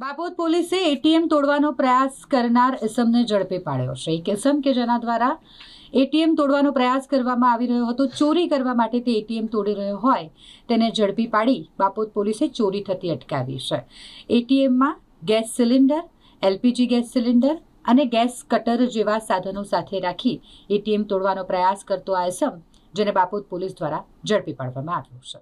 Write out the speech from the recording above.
બાપોદ પોલીસે એટીએમ તોડવાનો પ્રયાસ કરનાર ઇસમને ઝડપી પાડ્યો છે. એક ઇસમ કે જેના દ્વારા એટીએમ તોડવાનો પ્રયાસ કરવામાં આવી રહ્યો હતો, ચોરી કરવા માટે તે એટીએમ તોડી રહ્યો હોય તેને ઝડપી પાડી બાપોદ પોલીસે ચોરી થતી અટકાવી છે. એટીએમમાં gas cylinder, LPG gas cylinder અને ગેસ કટર જેવા સાધનો સાથે રાખી એટીએમ તોડવાનો પ્રયાસ કરતો આ ઇસમ જેને બાપોદ પોલીસ દ્વારા ઝડપી પાડવામાં આવ્યો છે.